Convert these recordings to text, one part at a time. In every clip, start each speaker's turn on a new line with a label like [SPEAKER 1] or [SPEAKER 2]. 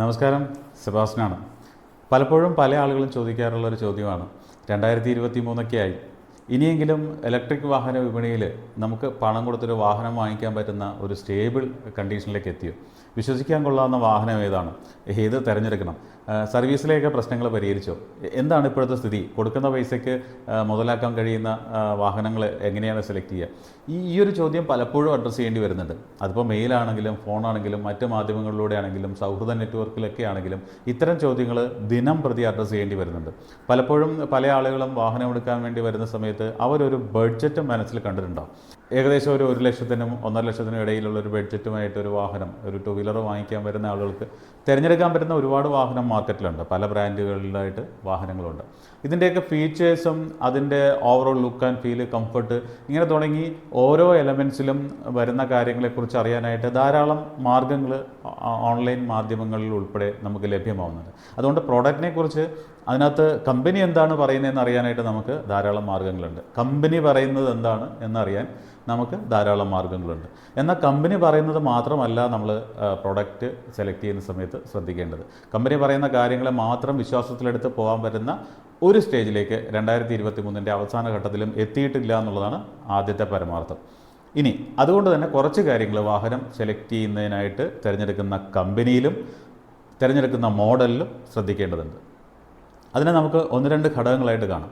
[SPEAKER 1] നമസ്കാരം സെബാസ്റ്റ്യനാണ്. പലപ്പോഴും പല ആളുകളും ചോദിക്കാറുള്ള ഒരു ചോദ്യമാണ് രണ്ടായിരത്തി ഇരുപത്തി മൂന്നൊക്കെ ആയി ഇനിയെങ്കിലും ഇലക്ട്രിക് വാഹന വിപണിയിൽ നമുക്ക് പണം കൊടുത്തൊരു വാഹനം വാങ്ങിക്കാൻ പറ്റുന്ന ഒരു സ്റ്റേബിൾ കണ്ടീഷനിലേക്ക് എത്തിയോ? വിശ്വസിക്കാൻ കൊള്ളാവുന്ന വാഹനം ഏതാണ്? ഏത് തിരഞ്ഞെടുക്കണം? സർവീസിലെയൊക്കെ പ്രശ്നങ്ങൾ പരിഹരിച്ചോ? എന്താണ് ഇപ്പോഴത്തെ സ്ഥിതി? കൊടുക്കുന്ന പൈസയ്ക്ക് മുതലാക്കാൻ കഴിയുന്ന വാഹനങ്ങൾ എങ്ങനെയാണ് സെലക്ട് ചെയ്യുക? ഈ ഈ ഒരു ചോദ്യം പലപ്പോഴും അഡ്രസ്സ് ചെയ്യേണ്ടി വരുന്നുണ്ട്. അതിപ്പോൾ മെയിലാണെങ്കിലും ഫോണാണെങ്കിലും മറ്റ് മാധ്യമങ്ങളിലൂടെ ആണെങ്കിലും സൗഹൃദ നെറ്റ്വർക്കിലൊക്കെ ആണെങ്കിലും ഇത്തരം ചോദ്യങ്ങൾ ദിനം പ്രതി അഡ്രസ്സ് ചെയ്യേണ്ടി വരുന്നുണ്ട്. പലപ്പോഴും പല ആളുകളും വാഹനം എടുക്കാൻ വേണ്ടി വരുന്ന സമയത്ത് അവരൊരു ബഡ്ജറ്റ് മനസ്സിൽ കണ്ടിട്ടുണ്ടാവും. ഏകദേശം ഒരു ഒരു ലക്ഷത്തിനും ഒന്നര ലക്ഷത്തിനും ഇടയിലുള്ള ഒരു ബഡ്ജറ്റുമായിട്ട് ഒരു വാഹനം ഒരു ടു വീലർ വാങ്ങിക്കാൻ വരുന്ന ആളുകൾക്ക് തിരഞ്ഞെടുക്കാൻ പറ്റുന്ന ഒരുപാട് വാഹനം മാർക്കറ്റിലുണ്ട്. പല ബ്രാൻഡുകളിലായിട്ട് വാഹനങ്ങളുണ്ട്. ഇതിന്റെയൊക്കെ ഫീച്ചേഴ്സും അതിന്റെ overall look and feel comfort ഇങ്ങനെ തുടങ്ങി ഓരോ എലമെൻസിലും വരുന്ന കാര്യങ്ങളെക്കുറിച്ച് അറിയാനായിട്ട് ധാരാളം മാർഗങ്ങൾ ഓൺലൈൻ മാധ്യമങ്ങളിൽ ഉൾപ്പെടെ നമുക്ക് ലഭ്യമാവുന്നുണ്ട്. അതുകൊണ്ട് പ്രോഡക്റ്റിനെ കുറിച്ച് അതിനകത്ത് കമ്പനി എന്താണ് പറയുന്നതെന്ന് അറിയാനായിട്ട് നമുക്ക് ധാരാളം മാർഗങ്ങളുണ്ട് കമ്പനി പറയുന്നത് എന്താണ് എന്നറിയാൻ നമുക്ക് ധാരാളം മാർഗങ്ങളുണ്ട് എന്നാൽ കമ്പനി പറയുന്നത് മാത്രമല്ല നമ്മൾ പ്രൊഡക്റ്റ് സെലക്ട് ചെയ്യുന്ന സമയത്ത് ശ്രദ്ധിക്കേണ്ടത്. കമ്പനി പറയുന്ന കാര്യങ്ങളെ മാത്രം വിശ്വാസത്തിലെടുത്ത് പോകാൻ പറ്റുന്ന ഒരു സ്റ്റേജിലേക്ക് രണ്ടായിരത്തി ഇരുപത്തി മൂന്നിന്റെ അവസാന ഘട്ടത്തിലും എത്തിയിട്ടില്ല എന്നുള്ളതാണ് ആദ്യത്തെ പരമാർത്ഥം. ഇനി അതുകൊണ്ട് തന്നെ കുറച്ച് കാര്യങ്ങൾ വാഹനം സെലക്ട് ചെയ്യുന്നതിനായിട്ട് തിരഞ്ഞെടുക്കുന്ന കമ്പനിയിലും തിരഞ്ഞെടുക്കുന്ന മോഡലിലും ശ്രദ്ധിക്കേണ്ടതുണ്ട്. അതിനെ നമുക്ക് ഒന്ന് രണ്ട് ഘടകങ്ങളായിട്ട് കാണാം.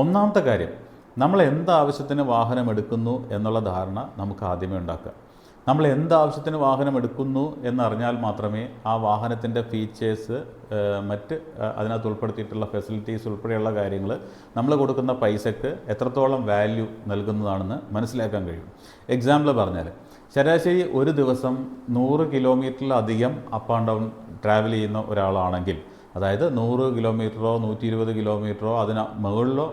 [SPEAKER 1] ഒന്നാമത്തെ കാര്യം നമ്മൾ എന്താവശ്യത്തിന് വാഹനം എടുക്കുന്നു എന്നുള്ള ധാരണ നമുക്ക് ആദ്യമേ ഉണ്ടാക്കുക. നമ്മൾ എന്താവശ്യത്തിന് വാഹനം എടുക്കുന്നു എന്നറിഞ്ഞാൽ മാത്രമേ ആ വാഹനത്തിന്റെ ഫീച്ചേഴ്സ് മറ്റ് അതിനകത്ത് ഉൾപ്പെടുത്തിയിട്ടുള്ള ഫെസിലിറ്റീസ് ഉൾപ്പെടെയുള്ള കാര്യങ്ങൾ നമ്മൾ കൊടുക്കുന്ന പൈസക്ക് എത്രത്തോളം വാല്യൂ നൽകുന്നതാണെന്ന് മനസ്സിലാക്കാൻ കഴിയും. എക്സാമ്പിൾ പറഞ്ഞാൽ ശരാശരി ഒരു ദിവസം നൂറ് കിലോമീറ്ററിലധികം അപ്പ് ആൻഡ് ഡൗൺ ട്രാവൽ ചെയ്യുന്ന ഒരാളാണെങ്കിൽ അതായത് നൂറ് കിലോമീറ്ററോ നൂറ്റി ഇരുപത് കിലോമീറ്ററോ അതിന് മുകളിലോ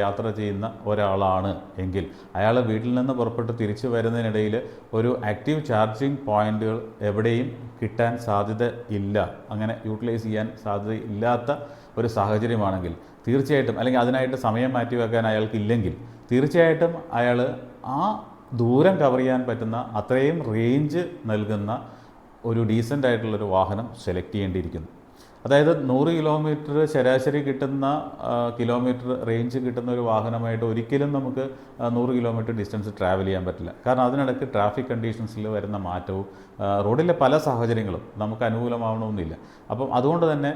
[SPEAKER 1] യാത്ര ചെയ്യുന്ന ഒരാളാണ് എങ്കിൽ അയാൾ വീട്ടിൽ നിന്ന് പുറപ്പെട്ട് തിരിച്ചു വരുന്നതിനിടയിൽ ഒരു ആക്റ്റീവ് ചാർജിങ് പോയിന്റുകൾ എവിടെയും കിട്ടാൻ സാധ്യത ഇല്ല. അങ്ങനെ യൂട്ടിലൈസ് ചെയ്യാൻ സാധ്യത ഇല്ലാത്ത ഒരു സാഹചര്യമാണെങ്കിൽ തീർച്ചയായിട്ടും അല്ലെങ്കിൽ അതിനായിട്ട് സമയം മാറ്റി വെക്കാൻ അയാൾക്ക് ഇല്ലെങ്കിൽ തീർച്ചയായിട്ടും അയാൾ ആ ദൂരം കവർ ചെയ്യാൻ പറ്റുന്ന അത്രയും റേഞ്ച് നൽകുന്ന ഒരു ഡീസന്റ് ആയിട്ടുള്ളൊരു വാഹനം സെലക്ട് ചെയ്യേണ്ടിയിരിക്കുന്നു. അതായത് നൂറ് കിലോമീറ്റർ ശരാശരി കിട്ടുന്ന കിലോമീറ്റർ റേഞ്ച് കിട്ടുന്ന ഒരു വാഹനമായിട്ട് ഒരിക്കലും നമുക്ക് നൂറ് കിലോമീറ്റർ ഡിസ്റ്റൻസ് ട്രാവൽ ചെയ്യാൻ പറ്റില്ല. കാരണം അതിനിടയ്ക്ക് ട്രാഫിക് കണ്ടീഷൻസിൽ വരുന്ന മാറ്റവും റോഡിലെ പല സാഹചര്യങ്ങളും നമുക്ക് അനുകൂലമാവണമെന്നില്ല. അപ്പം അതുകൊണ്ട് തന്നെ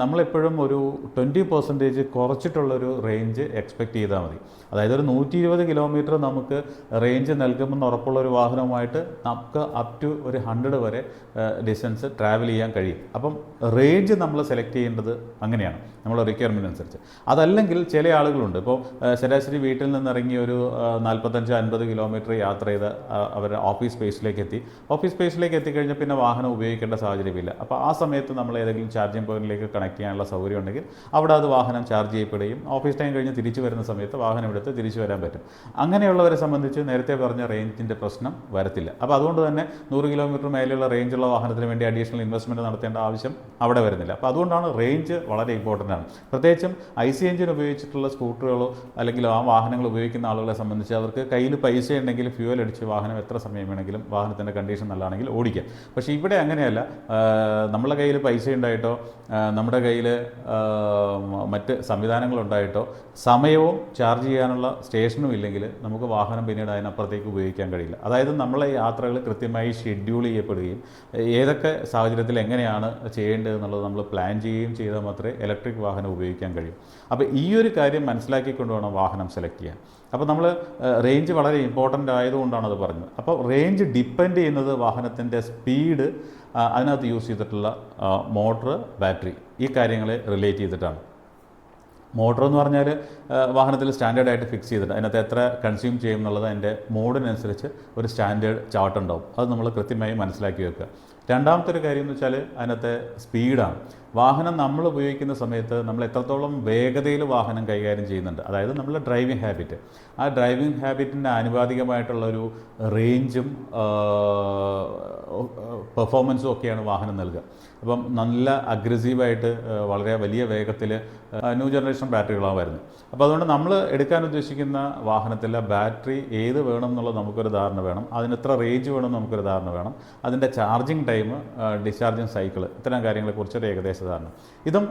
[SPEAKER 1] നമ്മളെപ്പോഴും ഒരു ട്വന്റി പെർസെന്റേജ് കുറച്ചിട്ടുള്ളൊരു റേഞ്ച് എക്സ്പെക്റ്റ് ചെയ്താൽ മതി. അതായത് ഒരു നൂറ്റി ഇരുപത് കിലോമീറ്റർ നമുക്ക് റേഞ്ച് നൽകുമെന്ന് ഉറപ്പുള്ള ഒരു വാഹനവുമായിട്ട് നമുക്ക് അപ് ടു ഒരു ഹൺഡ്രഡ് വരെ ഡിസ്റ്റൻസ് ട്രാവൽ ചെയ്യാൻ കഴിയും. അപ്പം റേഞ്ച് നമ്മൾ സെലക്ട് ചെയ്യേണ്ടത് അങ്ങനെയാണ് നമ്മൾ റിക്വയർമെന്റ് അനുസരിച്ച്. അതല്ലെങ്കിൽ ചില ആളുകളുണ്ട് ഇപ്പോൾ ശരാശരി വീട്ടിൽ നിന്നിറങ്ങി ഒരു നാൽപ്പത്തഞ്ച് അൻപത് കിലോമീറ്റർ യാത്ര ചെയ്ത് അവരുടെ ഓഫീസ് സ്പേസിലേക്ക് എത്തി. ഓഫീസ് സ്പേസിലേക്ക് എത്തിക്കഴിഞ്ഞാൽ പിന്നെ വാഹനം ഉപയോഗിക്കേണ്ട സാഹചര്യമില്ല. അപ്പോൾ ആ സമയത്ത് നമ്മൾ ഏതെങ്കിലും ചാർജിങ് പോയിന്റിലേക്ക് കണക്ട് ചെയ്യാനുള്ള സൗകര്യം ഉണ്ടെങ്കിൽ അവിടെ അത് വാഹനം ചാർജ് ചെയ്യപ്പെടുകയും ഓഫീസ് ടൈം കഴിഞ്ഞ് തിരിച്ചു വരുന്ന സമയത്ത് വാഹനം എടുത്ത് തിരിച്ചു വരാൻ പറ്റും. അങ്ങനെയുള്ളവരെ സംബന്ധിച്ച് നേരത്തെ പറഞ്ഞ റേഞ്ചിന്റെ പ്രശ്നം വരത്തില്ല. അപ്പോൾ അതുകൊണ്ട് തന്നെ നൂറ് കിലോമീറ്റർ മേലെയുള്ള റേഞ്ചുള്ള വാഹനത്തിന് വേണ്ടി അഡീഷണൽ ഇൻവെസ്റ്റ്മെന്റ് നടത്തേണ്ട ആവശ്യം അവിടെ വരുന്നില്ല. അപ്പോൾ അതുകൊണ്ടാണ് റേഞ്ച് വളരെ ഇമ്പോർട്ടന്റ് ആണ്. പ്രത്യേകിച്ചും ഐ സി എഞ്ചിൻ ഉപയോഗിച്ചിട്ടുള്ള സ്കൂട്ടറുകളോ അല്ലെങ്കിൽ ആ വാഹനങ്ങൾ ഉപയോഗിക്കുന്ന ആളുകളെ സംബന്ധിച്ച് അവർക്ക് കയ്യിൽ പൈസ ഉണ്ടെങ്കിൽ ഫ്യൂവൽ അടിച്ച് വാഹനം എത്ര സമയം വേണമെങ്കിലും വാഹനത്തിന്റെ കണ്ടീഷൻ നല്ലതാണെങ്കിൽ ഓടിക്കാം. പക്ഷെ ഇവിടെ അങ്ങനെയല്ല. നമ്മളെ കയ്യിൽ പൈസ ഉണ്ടായിട്ടോ നമ്മുടെ കയ്യിൽ മറ്റ് സംവിധാനങ്ങളുണ്ടായിട്ടോ സമയവും ചാർജ് ചെയ്യാനുള്ള സ്റ്റേഷനും ഇല്ലെങ്കിൽ നമുക്ക് വാഹനം പിന്നീട് അതിനപ്പുറത്തേക്ക് ഉപയോഗിക്കാൻ കഴിയില്ല. അതായത് നമ്മളെ യാത്രകൾ കൃത്യമായി ഷെഡ്യൂൾ ചെയ്യപ്പെടുകയും ഏതൊക്കെ സാഹചര്യത്തിൽ എങ്ങനെയാണ് ചെയ്യേണ്ടത് എന്നുള്ളത് നമ്മൾ പ്ലാൻ ചെയ്യുകയും ചെയ്താൽ മാത്രമേ ഇലക്ട്രിക് വാഹനം ഉപയോഗിക്കാൻ കഴിയും. അപ്പോൾ ഈ ഒരു കാര്യം മനസ്സിലാക്കിക്കൊണ്ട് വേണം വാഹനം സെലക്ട് ചെയ്യാൻ. അപ്പോൾ നമ്മൾ റേഞ്ച് വളരെ ഇമ്പോർട്ടന്റ് ആയതുകൊണ്ടാണ് അത് പറഞ്ഞത്. അപ്പോൾ റേഞ്ച് ഡിപ്പെൻഡ് ചെയ്യുന്നത് വാഹനത്തിന്റെ സ്പീഡ് അതിനകത്ത് യൂസ് ചെയ്തിട്ടുള്ള മോട്ടർ ബാറ്ററി ഈ കാര്യങ്ങളെ റിലേറ്റ് ചെയ്തിട്ടാണ്. മോട്ടർ എന്ന് പറഞ്ഞാൽ വാഹനത്തിൽ സ്റ്റാൻഡേർഡ് ആയിട്ട് ഫിക്സ് ചെയ്തിട്ട് അതിനകത്ത് എത്ര കൺസ്യൂം ചെയ്യും എന്നുള്ളത് അതിന്റെ മോഡിനനുസരിച്ച് ഒരു സ്റ്റാൻഡേർഡ് ചാർട്ട് ഉണ്ടാവും. അത് നമ്മൾ കൃത്യമായി മനസ്സിലാക്കി വെക്കുക. രണ്ടാമത്തെ ഒരു കാര്യം എന്ന് വെച്ചാൽ അതിനകത്തെ സ്പീഡാണ് വാഹനം നമ്മൾ ഉപയോഗിക്കുന്ന സമയത്ത് നമ്മൾ എത്രത്തോളം വേഗതയിൽ വാഹനം കൈകാര്യം ചെയ്യുന്നുണ്ട്. അതായത് നമ്മുടെ ഡ്രൈവിംഗ് ഹാബിറ്റ് ആ ഡ്രൈവിംഗ് ഹാബിറ്റിന്റെ ആനുപാതികമായിട്ടുള്ളൊരു റേഞ്ചും പെർഫോമൻസും ഒക്കെയാണ് വാഹനം നൽകുക. അപ്പം നല്ല അഗ്രസീവായിട്ട് വളരെ വലിയ വേഗത്തിൽ ന്യൂ ജനറേഷൻ ബാറ്ററികളാണ് വരുന്നത്. അപ്പോൾ അതുകൊണ്ട് നമ്മൾ എടുക്കാൻ ഉദ്ദേശിക്കുന്ന വാഹനത്തിലെ ബാറ്ററി ഏത് വേണം എന്നുള്ളത് നമുക്കൊരു ധാരണ വേണം. അതിന് എത്ര റേഞ്ച് വേണം നമുക്കൊരു ധാരണ വേണം. അതിന്റെ ചാർജിങ് ടൈം ഡിസ്ചാർജിങ് സൈക്കിൾ ഇത്തരം കാര്യങ്ങളെക്കുറിച്ചൊരു ഏകദേശ ധാരണ ഇതും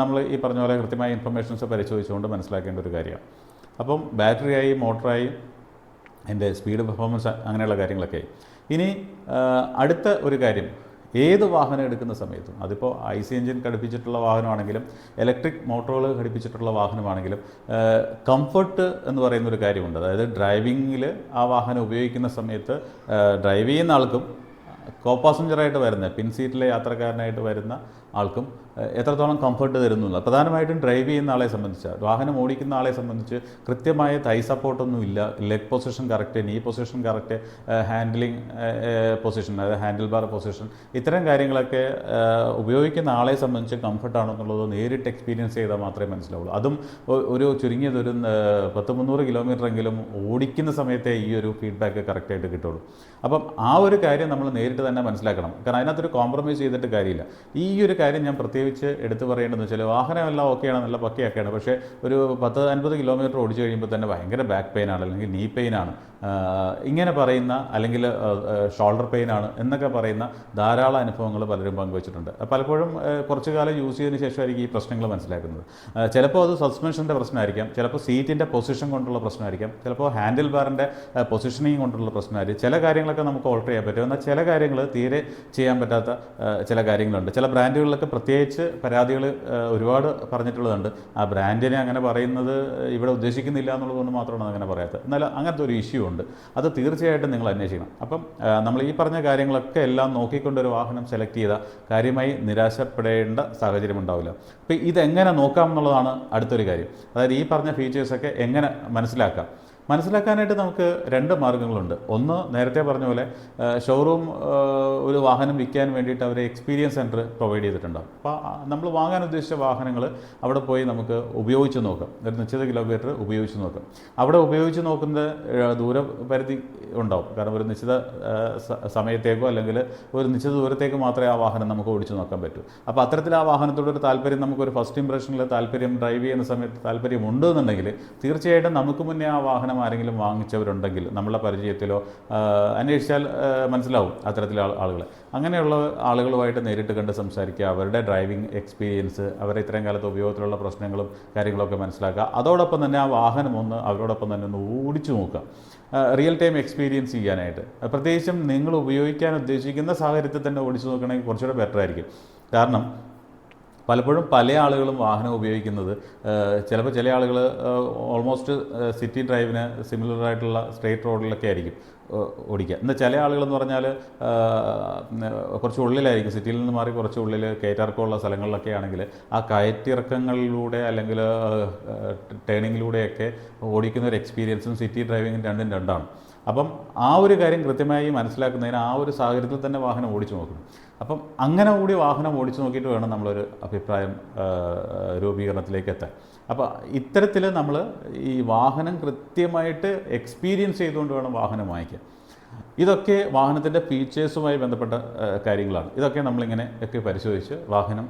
[SPEAKER 1] നമ്മൾ ഈ പറഞ്ഞ പോലെ കൃത്യമായ ഇൻഫർമേഷൻസ് പരിശോധിച്ചുകൊണ്ട് മനസ്സിലാക്കേണ്ട ഒരു കാര്യമാണ്. അപ്പം ബാറ്ററിയായി മോട്ടറായി എന്റെ സ്പീഡ് പെർഫോമൻസ് അങ്ങനെയുള്ള കാര്യങ്ങളൊക്കെ. ഇനി അടുത്ത ഒരു കാര്യം. ഏത് വാഹനം എടുക്കുന്ന സമയത്തും അതിപ്പോൾ ഐ സി എഞ്ചിൻ ഘടിപ്പിച്ചിട്ടുള്ള വാഹനമാണെങ്കിലും ഇലക്ട്രിക് മോട്ടോറുകൾ ഘടിപ്പിച്ചിട്ടുള്ള വാഹനമാണെങ്കിലും കംഫർട്ട് എന്ന് പറയുന്ന ഒരു കാര്യമുണ്ട്. അതായത് ഡ്രൈവിങ്ങിൽ ആ വാഹനം ഉപയോഗിക്കുന്ന സമയത്ത് ഡ്രൈവ് ചെയ്യുന്ന ആൾക്കും കോ പാസഞ്ചറായിട്ട് വരുന്ന പിൻ സീറ്റിലെ യാത്രക്കാരനായിട്ട് വരുന്ന ആൾക്കും എത്രത്തോളം കംഫർട്ട് തരുന്നില്ല പ്രധാനമായിട്ടും ഡ്രൈവ് ചെയ്യുന്ന ആളെ സംബന്ധിച്ച് വാഹനം ഓടിക്കുന്ന ആളെ സംബന്ധിച്ച് കൃത്യമായ തൈ സപ്പോർട്ടൊന്നും ഇല്ല. Leg position correct knee position correct handling position അതായത് ഹാൻഡിൽ ബാർ പൊസിഷൻ ഇത്തരം കാര്യങ്ങളൊക്കെ ഉപയോഗിക്കുന്ന ആളെ സംബന്ധിച്ച് കംഫർട്ടാണെന്നുള്ളത് നേരിട്ട് എക്സ്പീരിയൻസ് ചെയ്താൽ മാത്രമേ മനസ്സിലാവുള്ളൂ. അതും ഒരു ചുരുങ്ങിയത് ഒരു ഏഹ്, പത്ത് മുന്നൂറ് കിലോമീറ്ററെങ്കിലും ഓടിക്കുന്ന സമയത്തെ ഈ ഒരു ഫീഡ്ബാക്ക് കറക്റ്റായിട്ട് കിട്ടുള്ളൂ. അപ്പം ആ ഒരു കാര്യം നമ്മൾ നേരിട്ട് തന്നെ മനസ്സിലാക്കണം. കാരണം അതിനകത്തൊരു കോംപ്രമൈസ് ചെയ്തിട്ട് കാര്യമില്ല. ഈ ഒരു കാര്യം ഞാൻ പ്രത്യേകിച്ച് എടുത്തു പറയേണ്ടതെന്ന് വെച്ചാൽ വാഹനമെല്ലാം ഓക്കെയാണ് നല്ല പക്കയൊക്കെയാണ് പക്ഷേ ഒരു പത്ത് അൻപത് കിലോമീറ്റർ ഓടിച്ചു കഴിയുമ്പോൾ തന്നെ ഭയങ്കര ബാക്ക് പെയിനാണ് അല്ലെങ്കിൽ നീ ആഹ് ഇങ്ങനെ പറയുന്ന അല്ലെങ്കിൽ ഷോൾഡർ പെയിൻ ആണ് എന്നൊക്കെ പറയുന്ന ധാരാളം അനുഭവങ്ങൾ പലരും പങ്കുവച്ചിട്ടുണ്ട്. പലപ്പോഴും കുറച്ചു കാലം യൂസ് ചെയ്തതിന് ശേഷമായിരിക്കും ഈ പ്രശ്നങ്ങൾ മനസ്സിലാക്കുന്നത്. ചിലപ്പോൾ അത് സസ്പെൻഷന്റെ പ്രശ്നമായിരിക്കാം ചിലപ്പോൾ സീറ്റിന്റെ പൊസിഷൻ കൊണ്ടുള്ള പ്രശ്നമായിരിക്കാം ചിലപ്പോൾ ഹാൻഡിൽ ബാറിന്റെ പൊസിഷനിങ് കൊണ്ടുള്ള പ്രശ്നമായിരിക്കും. ചില കാര്യങ്ങളൊക്കെ നമുക്ക് ഓൾട്ടർ ചെയ്യാൻ പറ്റും. എന്നാൽ ചില കാര്യങ്ങൾ തീരെ ചെയ്യാൻ പറ്റാത്ത ചില കാര്യങ്ങളുണ്ട്. ചില ബ്രാൻഡുകളിലൊക്കെ പ്രത്യേകിച്ച് പരാതികൾ ഒരുപാട് പറഞ്ഞിട്ടുള്ളതുണ്ട്. ആ ബ്രാൻഡിനെ അങ്ങനെ പറയുന്നത് ഇവിടെ ഉദ്ദേശിക്കുന്നില്ല എന്നുള്ളതുകൊണ്ട് മാത്രമാണ് അങ്ങനെ പറയാത്തത്. എന്നാൽ അങ്ങനത്തെ ഒരു ഇഷ്യൂ ഉണ്ട് അത് തീർച്ചയായിട്ടും നിങ്ങൾ അന്വേഷിക്കണം. അപ്പം നമ്മൾ ഈ പറഞ്ഞ കാര്യങ്ങളൊക്കെ എല്ലാം നോക്കിക്കൊണ്ട് ഒരു വാഹനം സെലക്ട് ചെയ്താൽ കാര്യമായി നിരാശപ്പെടേണ്ട സാഹചര്യം ഉണ്ടാവില്ല. അപ്പോൾ ഇതെങ്ങനെ നോക്കാം എന്നുള്ളതാണ് അടുത്തൊരു കാര്യം. അതായത് ഈ പറഞ്ഞ ഫീച്ചേഴ്സൊക്കെ എങ്ങനെ മനസ്സിലാക്കാം? മനസ്സിലാക്കാനായിട്ട് നമുക്ക് രണ്ട് മാർഗങ്ങളുണ്ട് ഒന്ന് നേരത്തെ പറഞ്ഞ പോലെ ഷോറൂം ഒരു വാഹനം വിൽക്കാൻ വേണ്ടിയിട്ട് അവർ എക്സ്പീരിയൻസ് സെന്റർ പ്രൊവൈഡ് ചെയ്തിട്ടുണ്ടാകും അപ്പോൾ നമ്മൾ വാങ്ങാൻ ഉദ്ദേശിച്ച വാഹനങ്ങൾ അവിടെ പോയി നമുക്ക് ഉപയോഗിച്ച് നോക്കാം. ഒരു നിശ്ചിത കിലോമീറ്റർ ഉപയോഗിച്ച് നോക്കാം. അവിടെ ഉപയോഗിച്ച് നോക്കുന്ന ദൂരപരിധി ഉണ്ടാവും. കാരണം ഒരു നിശ്ചിത സമയത്തേക്കോ അല്ലെങ്കിൽ ഒരു നിശ്ചിത ദൂരത്തേക്ക് മാത്രമേ ആ വാഹനം നമുക്ക് ഓടിച്ചു നോക്കാൻ പറ്റൂ. അപ്പോൾ അത്തരത്തിൽ ആ വാഹനത്തോട് ഒരു താല്പര്യം നമുക്കൊരു ഫസ്റ്റ് ഇംപ്രഷനിൽ താല്പര്യം ഡ്രൈവ് ചെയ്യുന്ന സമയത്ത് താല്പര്യം ഉണ്ടെന്നുണ്ടെങ്കിൽ തീർച്ചയായിട്ടും നമുക്ക് മുന്നേ ആ വാഹനം ആരെങ്കിലും വാങ്ങിച്ചവരുണ്ടെങ്കിൽ നമ്മളെ പരിചയത്തിലോ അന്വേഷിച്ചാൽ മനസ്സിലാവും അത്തരത്തിലെ ആളുകൾ അങ്ങനെയുള്ള ആളുകളുമായിട്ട് നേരിട്ട് കണ്ട് സംസാരിക്കുക അവരുടെ ഡ്രൈവിംഗ് എക്സ്പീരിയൻസ് അവരെ ഇത്രയും കാലത്ത് ഉപയോഗത്തിലുള്ള പ്രശ്നങ്ങളും കാര്യങ്ങളൊക്കെ മനസ്സിലാക്കുക. അതോടൊപ്പം തന്നെ ആ വാഹനം ഒന്ന് അവരോടൊപ്പം തന്നെ ഒന്ന് ഓടിച്ചു നോക്കുക. റിയൽ ടൈം എക്സ്പീരിയൻസ് ചെയ്യാനായിട്ട്. പ്രത്യേകിച്ചും നിങ്ങൾ ഉപയോഗിക്കാൻ ഉദ്ദേശിക്കുന്ന സാഹചര്യത്തിൽ തന്നെ ഓടിച്ചു നോക്കണമെങ്കിൽ കുറച്ചുകൂടെ ബെറ്റർ ആയിരിക്കും. കാരണം പലപ്പോഴും പല ആളുകളും വാഹനം ഉപയോഗിക്കുന്നത് ചിലപ്പോൾ ചില ആളുകൾ ഓൾമോസ്റ്റ് സിറ്റി ഡ്രൈവിന് സിമിലർ ആയിട്ടുള്ള സ്ട്രേറ്റ് റോഡിലൊക്കെ ആയിരിക്കും ഓടിക്കുക. എന്നാൽ ചില ആളുകളെന്ന് പറഞ്ഞാൽ കുറച്ച് ഉള്ളിലായിരിക്കും. സിറ്റിയിൽ നിന്ന് മാറി കുറച്ച് ഉള്ളിൽ കയറ്റിറക്കമുള്ള സ്ഥലങ്ങളിലൊക്കെ ആണെങ്കിൽ ആ കയറ്റിറക്കങ്ങളിലൂടെ അല്ലെങ്കിൽ ടേണിങ്ങിലൂടെയൊക്കെ ഓടിക്കുന്ന ഒരു എക്സ്പീരിയൻസും സിറ്റി ഡ്രൈവിങ്ങും രണ്ടും രണ്ടാണ്. അപ്പം ആ ഒരു കാര്യം കൃത്യമായി മനസ്സിലാക്കുന്നതിന് ആ ഒരു സാഹചര്യത്തിൽ തന്നെ വാഹനം ഓടിച്ചു നോക്കണം. അപ്പം അങ്ങനെ കൂടി വാഹനം ഓടിച്ചു നോക്കിയിട്ട് വേണം നമ്മളൊരു അഭിപ്രായം രൂപീകരണത്തിലേക്ക് എത്താൻ. അപ്പോൾ ഇത്തരത്തിൽ നമ്മൾ ഈ വാഹനം കൃത്യമായിട്ട് എക്സ്പീരിയൻസ് ചെയ്തുകൊണ്ട് വേണം വാഹനം വാങ്ങിക്കാൻ. ഇതൊക്കെ വാഹനത്തിന്റെ ഫീച്ചേഴ്സുമായി ബന്ധപ്പെട്ട കാര്യങ്ങളാണ്. ഇതൊക്കെ നമ്മളിങ്ങനെ ഒക്കെ പരിശോധിച്ച് വാഹനം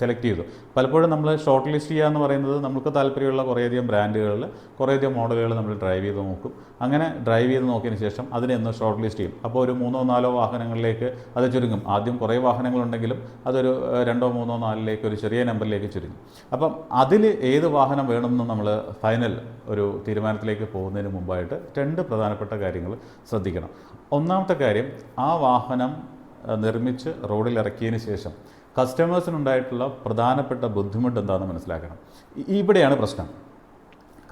[SPEAKER 1] സെലക്ട് ചെയ്തു. പലപ്പോഴും നമ്മൾ ഷോർട്ട് ലിസ്റ്റ് ചെയ്യുക എന്ന് പറയുന്നത് നമുക്ക് താല്പര്യമുള്ള കുറേയധികം ബ്രാൻഡുകളിൽ കുറേയധികം മോഡലുകൾ നമ്മൾ ഡ്രൈവ് ചെയ്ത് നോക്കും. അങ്ങനെ ഡ്രൈവ് ചെയ്ത് നോക്കിയതിന് ശേഷം അതിനെ ഒന്ന് ഷോർട്ട് ലിസ്റ്റ് ചെയ്യും. അപ്പോൾ ഒരു മൂന്നോ നാലോ വാഹനങ്ങളിലേക്ക് അത് ചുരുങ്ങും. ആദ്യം കുറേ വാഹനങ്ങളുണ്ടെങ്കിലും അതൊരു രണ്ടോ മൂന്നോ നാലിലേക്ക് ഒരു ചെറിയ നമ്പറിലേക്ക് ചുരുങ്ങും. അപ്പം അതിൽ ഏത് വാഹനം വേണമെന്ന് നമ്മൾ ഫൈനൽ ഒരു തീരുമാനത്തിലേക്ക് പോകുന്നതിന് മുമ്പായിട്ട് രണ്ട് പ്രധാനപ്പെട്ട കാര്യങ്ങൾ ശ്രദ്ധിക്കണം. ഒന്നാമത്തെ കാര്യം ആ വാഹനം നിർമ്മിച്ച് റോഡിൽ ഇറക്കിയതിന് ശേഷം കസ്റ്റമേഴ്സിനുണ്ടായിട്ടുള്ള പ്രധാനപ്പെട്ട ബുദ്ധിമുട്ട് എന്താണെന്ന് മനസ്സിലാക്കണം. ഇവിടെയാണ് പ്രശ്നം.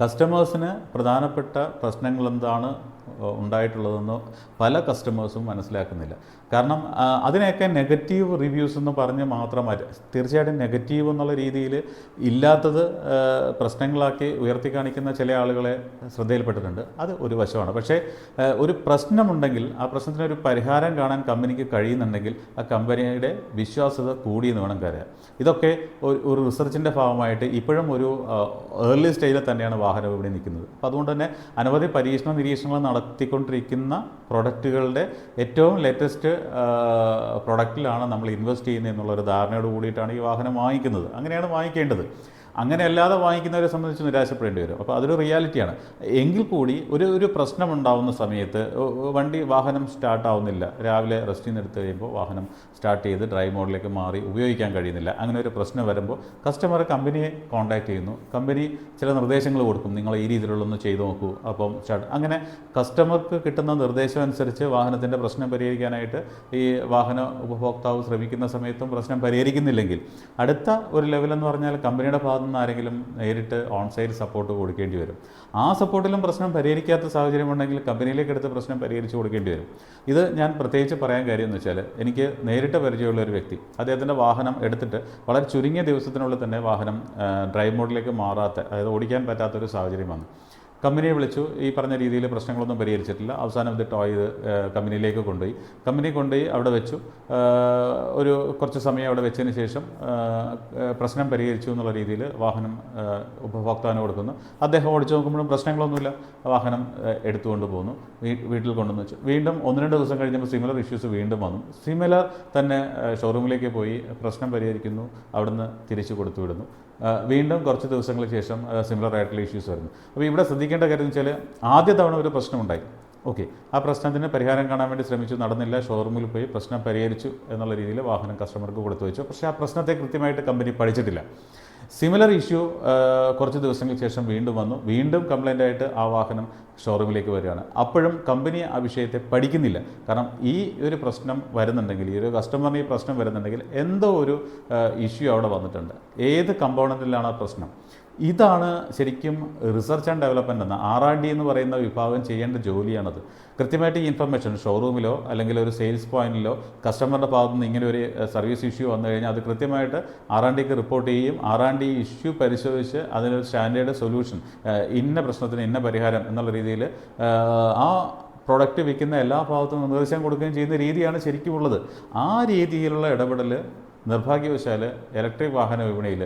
[SPEAKER 1] കസ്റ്റമേഴ്സിന് പ്രധാനപ്പെട്ട പ്രശ്നങ്ങൾ എന്താണ്? ഉണ്ടായിട്ടുള്ളതെന്ന് പല കസ്റ്റമേഴ്സും മനസ്സിലാക്കുന്നില്ല. കാരണം അതിനെയൊക്കെ നെഗറ്റീവ് റിവ്യൂസ് എന്ന് പറഞ്ഞ് മാത്രം തീർച്ചയായിട്ടും നെഗറ്റീവ് എന്നുള്ള രീതിയിൽ ഇല്ലാത്തത് പ്രശ്നങ്ങളാക്കി ഉയർത്തി കാണിക്കുന്ന ചില ആളുകളെ ശ്രദ്ധയിൽപ്പെട്ടിട്ടുണ്ട്. അത് ഒരു വശമാണ്. പക്ഷേ ഒരു പ്രശ്നമുണ്ടെങ്കിൽ ആ പ്രശ്നത്തിന് ഒരു പരിഹാരം കാണാൻ കമ്പനിക്ക് കഴിയുന്നുണ്ടെങ്കിൽ ആ കമ്പനിയുടെ വിശ്വാസ്യത കൂടിയെന്ന് വേണം കരുതാൻ. ഇതൊക്കെ ഒരു ഒരു റിസർച്ചിന്റെ ഭാഗമായിട്ട് ഇപ്പോഴും ഒരു ഏർലി സ്റ്റേജിൽ തന്നെയാണ് വാഹനം ഇവിടെ നിൽക്കുന്നത്. അപ്പോൾ അതുകൊണ്ട് തന്നെ അനവധി പരീക്ഷണ നിരീക്ഷണങ്ങൾ നടത്തിക്കൊണ്ടിരിക്കുന്ന പ്രൊഡക്റ്റുകളുടെ ഏറ്റവും ലേറ്റസ്റ്റ് പ്രൊഡക്റ്റിലാണ് നമ്മൾ ഇൻവെസ്റ്റ് ചെയ്യുന്നത് എന്നുള്ളൊരു ധാരണയോട് കൂടിയിട്ടാണ് ഈ വാഹനം വാങ്ങിക്കുന്നത്. അങ്ങനെയാണ് വാങ്ങിക്കേണ്ടത്. അങ്ങനെ അല്ലാതെ വാങ്ങിക്കുന്നവരെ സംബന്ധിച്ച് നിരാശപ്പെടേണ്ടി വരും. അപ്പോൾ അതൊരു റിയാലിറ്റിയാണ്. എങ്കിൽ കൂടി ഒരു ഒരു പ്രശ്നമുണ്ടാവുന്ന സമയത്ത് വണ്ടി വാഹനം സ്റ്റാർട്ട് ആവുന്നില്ല. രാവിലെ റെസ്റ്റിൽ നിന്ന് എടുത്ത് കഴിയുമ്പോൾ വാഹനം സ്റ്റാർട്ട് ചെയ്ത് ഡ്രൈവ് മോഡിലേക്ക് മാറി ഉപയോഗിക്കാൻ കഴിയുന്നില്ല. അങ്ങനെ ഒരു പ്രശ്നം വരുമ്പോൾ കസ്റ്റമർ കമ്പനിയെ കോൺടാക്ട് ചെയ്യുന്നു. കമ്പനി ചില നിർദ്ദേശങ്ങൾ കൊടുക്കും. നിങ്ങൾ ഈ രീതിയിലുള്ളൊന്ന് ചെയ്തു നോക്കൂ. അപ്പം സ്റ്റാർട്ട്. അങ്ങനെ കസ്റ്റമർക്ക് കിട്ടുന്ന നിർദ്ദേശം അനുസരിച്ച് വാഹനത്തിന്റെ പ്രശ്നം പരിഹരിക്കാനായിട്ട് ഈ വാഹന ഉപഭോക്താവ് ശ്രമിക്കുന്ന സമയത്തും പ്രശ്നം പരിഹരിക്കുന്നില്ലെങ്കിൽ അടുത്ത ഒരു ലെവലെന്ന് പറഞ്ഞാൽ കമ്പനിയുടെ ഭാഗത്തു നിന്ന് ആരെങ്കിലും നേരിട്ട് ഓൺ സൈഡ് സപ്പോർട്ട് കൊടുക്കേണ്ടി വരും. ആ സപ്പോർട്ടിലും പ്രശ്നം പരിഹരിക്കാത്ത സാഹചര്യം ഉണ്ടെങ്കിൽ കമ്പനിയിലേക്ക് എടുത്ത് പ്രശ്നം പരിഹരിച്ച് കൊടുക്കേണ്ടി വരും. ഇത് ഞാൻ പ്രത്യേകിച്ച് പറയാൻ കാര്യം എന്ന് വെച്ചാൽ എനിക്ക് നേരിട്ട് പരിചയമുള്ള ഒരു വ്യക്തി അദ്ദേഹത്തിന്റെ വാഹനം എടുത്തിട്ട് വളരെ ചുരുങ്ങിയ ദിവസത്തിനുള്ളിൽ തന്നെ വാഹനം ഡ്രൈവ് മോഡിലേക്ക് മാറാത്ത അതായത് ഓടിക്കാൻ പറ്റാത്തൊരു സാഹചര്യം വന്നു. കമ്പനിയെ വിളിച്ചു. ഈ പറഞ്ഞ രീതിയിൽ പ്രശ്നങ്ങളൊന്നും പരിഹരിച്ചിട്ടില്ല. അവസാനം ഇത് ടോയ് ഇത് കമ്പനിയിലേക്ക് കൊണ്ടുപോയി. കമ്പനി കൊണ്ടുപോയി അവിടെ വെച്ചു. ഒരു കുറച്ച് സമയം അവിടെ വെച്ചതിന് ശേഷം പ്രശ്നം പരിഹരിച്ചു എന്നുള്ള രീതിയിൽ വാഹനം ഉപഭോക്താവിന് കൊടുക്കുന്നു. അദ്ദേഹം ഓടിച്ചു നോക്കുമ്പോഴും പ്രശ്നങ്ങളൊന്നുമില്ല. വാഹനം എടുത്തുകൊണ്ട് പോകുന്നു വീട്ടിൽ കൊണ്ടുവന്ന് വെച്ചു. വീണ്ടും ഒന്ന് രണ്ട് ദിവസം കഴിഞ്ഞപ്പോൾ സിമിലർ ഇഷ്യൂസ് വീണ്ടും വന്നു. സിമിലർ തന്നെ ഷോറൂമിലേക്ക് പോയി പ്രശ്നം പരിഹരിക്കുന്നു. അവിടുന്ന് തിരിച്ചു കൊടുത്തു വിടുന്നു. വീണ്ടും കുറച്ച് ദിവസങ്ങൾക്ക് ശേഷം സിമിലർ ആയിട്ടുള്ള ഇഷ്യൂസ് വരുന്നു. അപ്പോൾ ഇവിടെ ശ്രദ്ധിക്കേണ്ട കാര്യം എന്ന് വെച്ചാൽ ആദ്യ തവണ ഒരു പ്രശ്നമുണ്ടായി. ഓക്കെ. ആ പ്രശ്നത്തിന് പരിഹാരം കാണാൻ വേണ്ടി ശ്രമിച്ചു നടന്നില്ല ഷോറൂമിൽ പോയി പ്രശ്നം പരിഹരിച്ചു എന്നുള്ള രീതിയിൽ വാഹനം കസ്റ്റമർക്ക് കൊടുത്തു വെച്ചു. പക്ഷേ ആ പ്രശ്നത്തെ കൃത്യമായിട്ട് കമ്പനി പഠിച്ചിട്ടില്ല. സിമിലർ ഇഷ്യൂ കുറച്ച് ദിവസങ്ങൾക്ക് ശേഷം വീണ്ടും വന്നു. വീണ്ടും കംപ്ലൈന്റ് ആയിട്ട് ആ വാഹനം ഷോറൂമിലേക്ക് വരികയാണ്. അപ്പോഴും കമ്പനി ആ വിഷയത്തെ പഠിക്കുന്നില്ല. കാരണം ഈ ഒരു പ്രശ്നം വരുന്നുണ്ടെങ്കിൽ ഈ ഒരു കസ്റ്റമറിന് ഈ പ്രശ്നം വരുന്നുണ്ടെങ്കിൽ എന്തോ ഒരു ഇഷ്യൂ അവിടെ വന്നിട്ടുണ്ട്. ഏത് കമ്പോണന്റിലാണ് ആ പ്രശ്നം? ഇതാണ് ശരിക്കും റിസർച്ച് ആൻഡ് ഡെവലപ്മെന്റ് എന്ന ആർ ആർ ഡി എന്ന് പറയുന്ന വിഭാഗം ചെയ്യേണ്ട ജോലിയാണത്. കൃത്യമായിട്ട് ഈ ഇൻഫർമേഷൻ ഷോറൂമിലോ അല്ലെങ്കിൽ ഒരു സെയിൽസ് പോയിന്റിലോ കസ്റ്റമറുടെ ഭാഗത്തു നിന്ന് ഇങ്ങനെ ഒരു സർവീസ് ഇഷ്യൂ വന്നു കഴിഞ്ഞാൽ അത് കൃത്യമായിട്ട് ആർ ആൻ ഡിക്ക് റിപ്പോർട്ട് ചെയ്യുകയും ആർ ആൻ ഡി ഇഷ്യൂ പരിശോധിച്ച് അതിനൊരു സ്റ്റാൻഡേർഡ് സൊല്യൂഷൻ ഇന്ന പ്രശ്നത്തിന് ഇന്ന പരിഹാരം എന്നുള്ള രീതിയിൽ ആ പ്രൊഡക്റ്റ് വിൽക്കുന്ന എല്ലാ ഭാഗത്തും നിർദ്ദേശം കൊടുക്കുകയും ചെയ്യുന്ന രീതിയാണ് ശരിക്കുമുള്ളത്. ആ രീതിയിലുള്ള ഇടപെടൽ നിർഭാഗ്യവശാൽ ഇലക്ട്രിക് വാഹന വിപണിയിൽ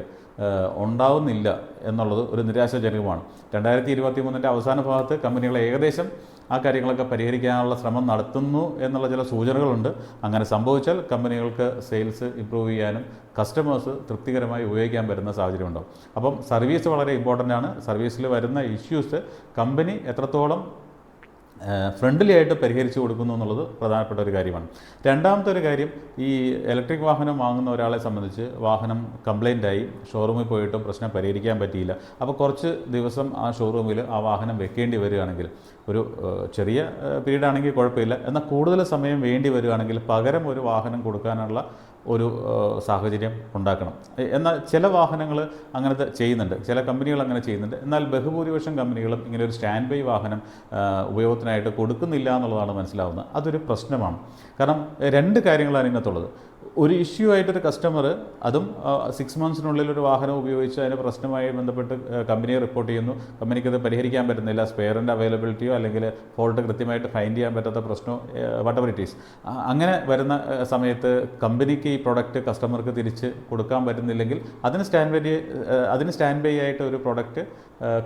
[SPEAKER 1] ഉണ്ടാവുന്നില്ല എന്നുള്ളത് ഒരു നിരാശാജനകമാണ്. രണ്ടായിരത്തി ഇരുപത്തി മൂന്നിന്റെ അവസാന ഭാഗത്ത് കമ്പനികൾ ഏകദേശം ആ കാര്യങ്ങളൊക്കെ പരിഹരിക്കാനുള്ള ശ്രമം നടത്തുന്നു എന്നുള്ള ചില സൂചനകളുണ്ട്. അങ്ങനെ സംഭവിച്ചാൽ കമ്പനികൾക്ക് സെയിൽസ് ഇമ്പ്രൂവ് ചെയ്യാനും കസ്റ്റമേഴ്സ് തൃപ്തികരമായി ഉപയോഗിക്കാൻ വരുന്ന സാഹചര്യം ഉണ്ടാവും അപ്പം സർവീസ് വളരെ ഇമ്പോർട്ടന്റ് ആണ്. സർവീസിൽ വരുന്ന ഇഷ്യൂസ് കമ്പനി എത്രത്തോളം ഫ്രണ്ട്ലി ആയിട്ട് പരിഹരിച്ചു കൊടുക്കുന്നു എന്നുള്ളത് പ്രധാനപ്പെട്ട ഒരു കാര്യമാണ്. രണ്ടാമത്തെ ഒരു കാര്യം ഈ ഇലക്ട്രിക് വാഹനം വാങ്ങുന്ന ഒരാളെ സംബന്ധിച്ച് വാഹനം കംപ്ലൈന്റ് ആയി ഷോറൂമിൽ പോയിട്ടും പ്രശ്നം പരിഹരിക്കാൻ പറ്റിയില്ല. അപ്പോൾ കുറച്ച് ദിവസം ആ ഷോറൂമിൽ ആ വാഹനം വെക്കേണ്ടി വരികയാണെങ്കിൽ ഒരു ചെറിയ പീരീഡ് ആണെങ്കിൽ കുഴപ്പമില്ല. എന്നാൽ കൂടുതൽ സമയം വേണ്ടി വരികയാണെങ്കിൽ പകരം ഒരു വാഹനം കൊടുക്കാനുള്ള ഒരു സാഹചര്യം ഉണ്ടാക്കണം. എന്നാൽ ചില വാഹനങ്ങൾ അങ്ങനത്തെ ചെയ്യുന്നുണ്ട്. ചില കമ്പനികൾ അങ്ങനെ ചെയ്യുന്നുണ്ട്. എന്നാൽ ബഹുഭൂരിപക്ഷം കമ്പനികളും ഇങ്ങനെ ഒരു സ്റ്റാൻഡ് ബൈ വാഹനം ഉപയോഗത്തിനായിട്ട് കൊടുക്കുന്നില്ല എന്നുള്ളതാണ് മനസ്സിലാവുന്നത്. അതൊരു പ്രശ്നമാണ്. കാരണം രണ്ട് കാര്യങ്ങളാണ് ഇതിനകത്തുള്ളത്. ഒരു ഇഷ്യൂ ആയിട്ടൊരു കസ്റ്റമർ അതും സിക്സ് മന്ത്സിനുള്ളിൽ ഒരു വാഹനം ഉപയോഗിച്ച് അതിന് പ്രശ്നമായി ബന്ധപ്പെട്ട് കമ്പനിയെ റിപ്പോർട്ട് ചെയ്യുന്നു. കമ്പനിക്ക് അത് പരിഹരിക്കാൻ പറ്റുന്നില്ല. സ്പെയറിന്റെ അവൈലബിലിറ്റിയോ അല്ലെങ്കിൽ ഫോൾട്ട് കൃത്യമായിട്ട് ഫൈൻഡ് ചെയ്യാൻ പറ്റാത്ത പ്രശ്നമോ വട്ടവർ ഇറ്റ് ഈസ് അങ്ങനെ വരുന്ന സമയത്ത് കമ്പനിക്ക് ഈ പ്രൊഡക്റ്റ് കസ്റ്റമർക്ക് തിരിച്ച് കൊടുക്കാൻ പറ്റുന്നില്ലെങ്കിൽ അതിന് സ്റ്റാൻഡ് ബൈ അതിന് സ്റ്റാൻഡ് ബൈ ആയിട്ട് ഒരു പ്രൊഡക്റ്റ്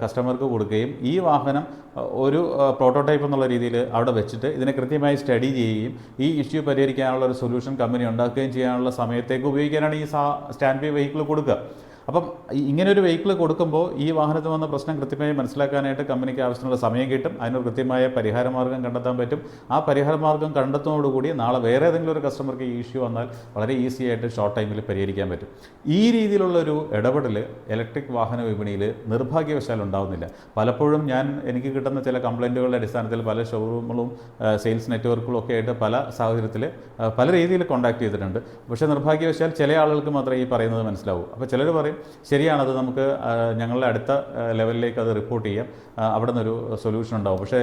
[SPEAKER 1] കസ്റ്റമർക്ക് കൊടുക്കുകയും ഈ വാഹനം ഒരു പ്രോട്ടോടൈപ്പ് എന്നുള്ള രീതിയിൽ അവിടെ വെച്ചിട്ട് ഇതിനെ കൃത്യമായി സ്റ്റഡി ചെയ്യുകയും ഈ ഇഷ്യൂ പരിഹരിക്കാനുള്ള ഒരു സൊല്യൂഷൻ കമ്പനി ഉണ്ടാക്കുകയും ചെയ്യാനുള്ള സമയത്തേക്ക് ഉപയോഗിക്കാനാണ് ഈ സ്റ്റാൻഡ് ബൈ വെഹിക്കിൾ കൊടുക്കുക. അപ്പം ഇങ്ങനെ ഒരു വെഹിക്കിൾ കൊടുക്കുമ്പോൾ ഈ വാഹനത്തിൽ വന്ന പ്രശ്നം കൃത്യമായി മനസ്സിലാക്കാനായിട്ട് കമ്പനിക്ക് ആവശ്യമുള്ള സമയം കിട്ടും. അതിനൊരു കൃത്യമായ പരിഹാര മാർഗം കണ്ടെത്താൻ പറ്റും. ആ പരിഹാര മാർഗം കണ്ടെത്തുന്നതോടുകൂടി നാളെ വേറെ ഏതെങ്കിലും ഒരു കസ്റ്റമർക്ക് ഈ ഇഷ്യൂ വന്നാൽ വളരെ ഈസി ആയിട്ട് ഷോർട്ട് ടൈമിൽ പരിഹരിക്കാൻ പറ്റും. ഈ രീതിയിലുള്ള ഒരു ഇടപെടൽ ഇലക്ട്രിക് വാഹന വിപണിയിൽ നിർഭാഗ്യവശാൽ ഉണ്ടാവുന്നില്ല. പലപ്പോഴും ഞാൻ എനിക്ക് കിട്ടുന്ന ചില കംപ്ലൈന്റുകളുടെ അടിസ്ഥാനത്തിൽ പല ഷോറൂമുകളും സെയിൽസ് നെറ്റ്വർക്കുകളും ഒക്കെ ആയിട്ട് പല സാഹചര്യത്തിൽ പല രീതിയിൽ കോൺടാക്ട് ചെയ്തിട്ടുണ്ട്. പക്ഷേ നിർഭാഗ്യവശാൽ ചില ആളുകൾക്ക് മാത്രമേ ഈ പറയുന്നത് മനസ്സിലാവൂ. അപ്പോൾ ചിലർ പറയും ശരിയാണത് നമുക്ക് ഞങ്ങളുടെ അടുത്ത ലെവലിലേക്ക് അത് റിപ്പോർട്ട് ചെയ്യാം. അവിടെ നിന്നൊരു സൊല്യൂഷൻ ഉണ്ടാവും. പക്ഷേ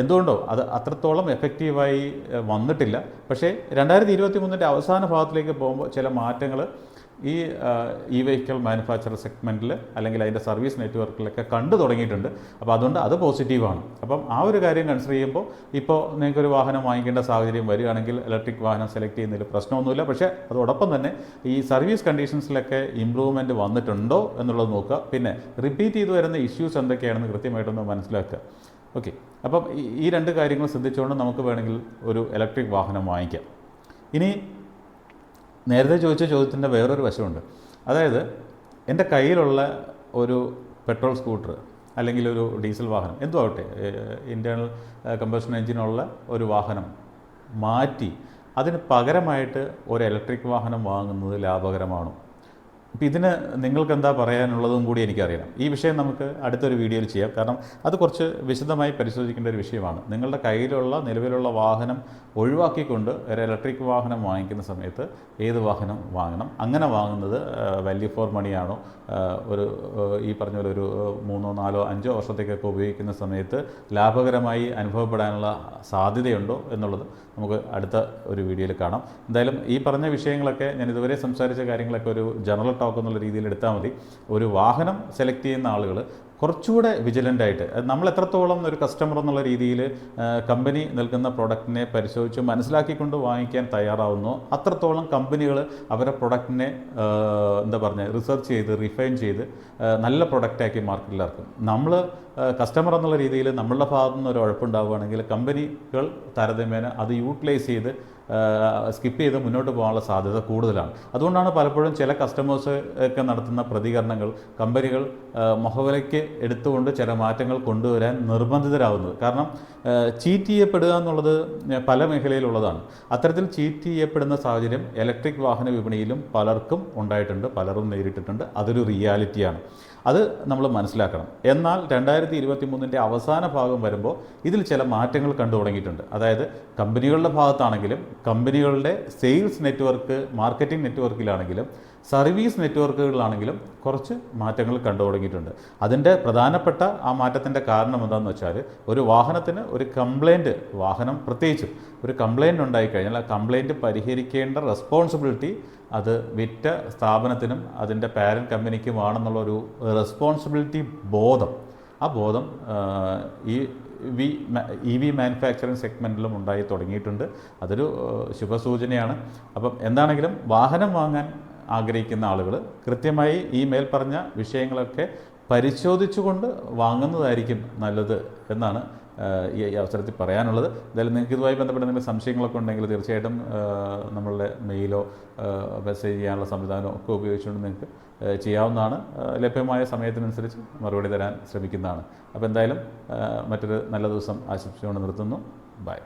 [SPEAKER 1] എന്തുകൊണ്ടോ അത് അത്രത്തോളം എഫക്റ്റീവായി വന്നിട്ടില്ല. പക്ഷേ രണ്ടായിരത്തി ഇരുപത്തി മൂന്നിന്റെ അവസാന ഭാഗത്തിലേക്ക് പോകുമ്പോൾ ചില മാറ്റങ്ങൾ ഈ ഇ വെഹിക്കിൾ മാനുഫാക്ചർ സെഗ്മെന്റിൽ അല്ലെങ്കിൽ അതിന്റെ സർവീസ് നെറ്റ്വർക്കിലൊക്കെ കണ്ടു തുടങ്ങിയിട്ടുണ്ട്. അപ്പോൾ അതുകൊണ്ട് അത് പോസിറ്റീവാണ് അപ്പം ആ ഒരു കാര്യം കൺസിഡർ ചെയ്യുമ്പോൾ ഇപ്പോൾ നിങ്ങൾക്കൊരു വാഹനം വാങ്ങിക്കേണ്ട സാഹചര്യം വരികയാണെങ്കിൽ ഇലക്ട്രിക് വാഹനം സെലക്ട് ചെയ്യുന്നതിൽ പ്രശ്നമൊന്നുമില്ല. പക്ഷേ അതോടൊപ്പം തന്നെ ഈ സർവീസ് കണ്ടീഷൻസിലൊക്കെ ഇമ്പ്രൂവ്മെന്റ് വന്നിട്ടുണ്ടോ എന്നുള്ളത് നോക്കുക. പിന്നെ റിപ്പീറ്റ് ചെയ്ത് വരുന്ന ഇഷ്യൂസ് എന്തൊക്കെയാണെന്ന് കൃത്യമായിട്ടൊന്ന് മനസ്സിലാക്കുക. ഓക്കെ അപ്പം ഈ- രണ്ട് കാര്യങ്ങൾ ശ്രദ്ധിച്ചുകൊണ്ട് നമുക്ക് വേണമെങ്കിൽ ഒരു ഇലക്ട്രിക് വാഹനം വാങ്ങിക്കാം. ഇനി നേരത്തെ ചോദിച്ച ചോദ്യത്തിന്റെ വേറൊരു വശമുണ്ട്. അതായത് എന്റെ കയ്യിലുള്ള ഒരു പെട്രോൾ സ്കൂട്ടർ അല്ലെങ്കിൽ ഒരു ഡീസൽ വാഹനം എന്തു ആവട്ടെ ഇന്റേർണൽ കമ്പഷൻ എഞ്ചിനുള്ള ഒരു വാഹനം മാറ്റി അതിന് പകരമായിട്ട് ഒരു ഇലക്ട്രിക് വാഹനം വാങ്ങുന്നത് ലാഭകരമാണോ? അപ്പോൾ ഇതിന് നിങ്ങൾക്ക് എന്താ പറയാനുള്ളതും കൂടി എനിക്കറിയണം. ഈ വിഷയം നമുക്ക് അടുത്തൊരു വീഡിയോയിൽ ചെയ്യാം. കാരണം അത് കുറച്ച് വിശദമായി പരിശോധിക്കേണ്ട ഒരു വിഷയമാണ്. നിങ്ങളുടെ കയ്യിലുള്ള നിലവിലുള്ള വാഹനം ഒഴിവാക്കിക്കൊണ്ട് ഒരു ഇലക്ട്രിക് വാഹനം വാങ്ങിക്കുന്ന സമയത്ത് ഏത് വാഹനം വാങ്ങണം? അങ്ങനെ വാങ്ങുന്നത് വാല്യൂ ഫോർ മണിയാണോ ഒരു ഈ പറഞ്ഞ പോലെ ഒരു മൂന്നോ നാലോ അഞ്ചോ വർഷത്തേക്കൊക്കെ ഉപയോഗിക്കുന്ന സമയത്ത് ലാഭകരമായി അനുഭവപ്പെടാനുള്ള സാധ്യതയുണ്ടോ എന്നുള്ളത് നമുക്ക് അടുത്ത ഒരു വീഡിയോയിൽ കാണാം. എന്തായാലും ഈ പറഞ്ഞ വിഷയങ്ങളൊക്കെ ഞാൻ ഇതുവരെ സംസാരിച്ച കാര്യങ്ങളൊക്കെ ഒരു ജനറൽ ടോക്ക് എന്നുള്ള രീതിയിൽ എടുത്താൽ മതി. ഒരു വാഹനം സെലക്ട് ചെയ്യുന്ന ആളുകൾ കുറച്ചുകൂടെ വിജിലന്റ് ആയിട്ട് നമ്മൾ എത്രത്തോളം ഒരു കസ്റ്റമർ എന്നുള്ള രീതിയിൽ കമ്പനി നൽകുന്ന പ്രൊഡക്റ്റിനെ പരിശോധിച്ച് മനസ്സിലാക്കിക്കൊണ്ട് വാങ്ങിക്കാൻ തയ്യാറാവുന്നു അത്രത്തോളം കമ്പനികൾ അവരുടെ പ്രൊഡക്റ്റിനെ എന്താ പറഞ്ഞ റിസർച്ച് ചെയ്ത് റിഫൈൻ ചെയ്ത് നല്ല പ്രൊഡക്റ്റാക്കി മാർക്കറ്റിലിറക്കും നമ്മൾ കസ്റ്റമർ എന്നുള്ള രീതിയിൽ നമ്മളുടെ ഭാഗത്തു നിന്ന് ഒരു ഉഴപ്പുണ്ടാവുകയാണെങ്കിൽ കമ്പനികൾ താരതമ്യേന അത് യൂട്ടിലൈസ് ചെയ്ത് സ്കിപ്പ് ചെയ്ത് മുന്നോട്ട് പോകാനുള്ള സാധ്യത കൂടുതലാണ്. അതുകൊണ്ടാണ് പലപ്പോഴും ചില കസ്റ്റമേഴ്സ് ഒക്കെ നടത്തുന്ന പ്രതികരണങ്ങൾ കമ്പനികൾ മുഖവിലയ്ക്ക് എടുത്തുകൊണ്ട് ചില മാറ്റങ്ങൾ കൊണ്ടുവരാൻ നിർബന്ധിതരാകുന്നത് കാരണം ചീറ്റ് ചെയ്യപ്പെടുക എന്നുള്ളത് പല മേഖലയിലുള്ളതാണ്. അത്തരത്തിൽ ചീറ്റ് ചെയ്യപ്പെടുന്ന സാഹചര്യം ഇലക്ട്രിക് വാഹന വിപണിയിലും പലർക്കും ഉണ്ടായിട്ടുണ്ട് പലരും നേരിട്ടിട്ടുണ്ട്. അതൊരു റിയാലിറ്റിയാണ് അത് നമ്മൾ മനസ്സിലാക്കണം. എന്നാൽ രണ്ടായിരത്തി ഇരുപത്തി മൂന്നിന്റെ അവസാന ഭാഗം വരുമ്പോൾ ഇതിൽ ചില മാറ്റങ്ങൾ കണ്ടു തുടങ്ങിയിട്ടുണ്ട്. അതായത് കമ്പനികളുടെ ഭാഗത്താണെങ്കിലും കമ്പനികളുടെ സെയിൽസ് നെറ്റ്വർക്ക് മാർക്കറ്റിംഗ് നെറ്റ്വർക്കിലാണെങ്കിലും സർവീസ് നെറ്റ്വർക്കുകളിലാണെങ്കിലും കുറച്ച് മാറ്റങ്ങൾ കണ്ടു തുടങ്ങിയിട്ടുണ്ട്. അതിന്റെ പ്രധാനപ്പെട്ട ആ മാറ്റത്തിന്റെ കാരണം എന്താണെന്ന് വെച്ചാൽ ഒരു വാഹനത്തിന് ഒരു കംപ്ലൈന്റ് വാഹനം പ്രത്യേകിച്ചും ഒരു കംപ്ലൈന്റ് ഉണ്ടായിക്കഴിഞ്ഞാൽ ആ കംപ്ലൈന്റ് പരിഹരിക്കേണ്ട റെസ്പോൺസിബിലിറ്റി അത് വിറ്റ സ്ഥാപനത്തിനും അതിന്റെ പാരന്റ് കമ്പനിക്കുമാണെന്നുള്ളൊരു റെസ്പോൺസിബിലിറ്റി ബോധം. ആ ബോധം ഈ വി ഇ വി മാനുഫാക്ചറിങ് സെഗ്മെന്റിലും ഉണ്ടായി തുടങ്ങിയിട്ടുണ്ട്. അതൊരു ശുഭസൂചനയാണ്. അപ്പം എന്താണെങ്കിലും വാഹനം വാങ്ങാൻ ആഗ്രഹിക്കുന്ന ആളുകൾ കൃത്യമായി ഈ മേൽപ്പറഞ്ഞ വിഷയങ്ങളൊക്കെ പരിശോധിച്ചുകൊണ്ട് വാങ്ങുന്നതായിരിക്കും നല്ലത് എന്നാണ് ഈ അവസരത്തിൽ പറയാനുള്ളത്. എന്തായാലും നിങ്ങൾക്ക് ഇതുമായി ബന്ധപ്പെട്ട എന്തെങ്കിലും സംശയങ്ങളൊക്കെ ഉണ്ടെങ്കിൽ തീർച്ചയായിട്ടും നമ്മളുടെ മെയിലോ മെസ്സേജ് ചെയ്യാനുള്ള സംവിധാനമോ ഒക്കെ ഉപയോഗിച്ചുകൊണ്ട് നിങ്ങൾക്ക് ചെയ്യാവുന്നതാണ്. ലഭ്യമായ സമയത്തിനനുസരിച്ച് മറുപടി തരാൻ ശ്രമിക്കുന്നതാണ്. അപ്പോൾ എന്തായാലും മറ്റൊരു നല്ല ദിവസം ആശംസിച്ചുകൊണ്ട് നിർത്തുന്നു. ബൈ.